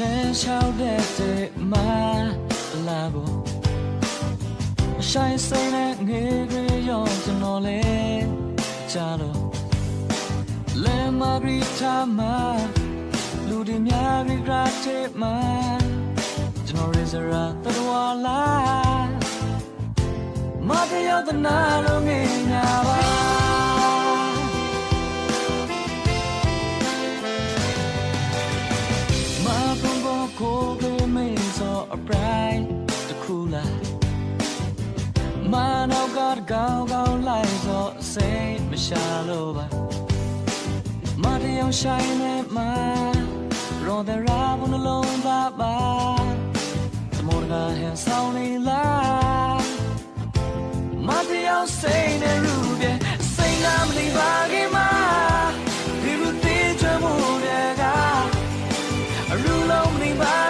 လဲလျှောက်တဲ့တဲ့မှာလာဖို့အဆိုင်စိတ်နဲ့ငေးကြရောကျွန်တော်လဲကြားလို့လဲမဂရီတာမှာလူတွေများကြီးကတဲ့မှာကျွန်တော်ရေစရာတော်လာမတရားသနာလို့ငင်ညာပါ အပရိုင်တခုလာမနောက်ကတကောင်းကောင်းလိုက်သောအစိမ့်မရှာလို့ပါမတယောက်ဆိုင်နဲ့မရောတဲ့ရာဘုန်းလုံးသားပါသမတော်ကဟန်ဆောင်နေလားမတယောက်စိတ်နဲ့ရူပြေစိတ်ကမနေပါခင်မှာဒီလိုသေးချမှုတွေကရူလုံးမနေပါ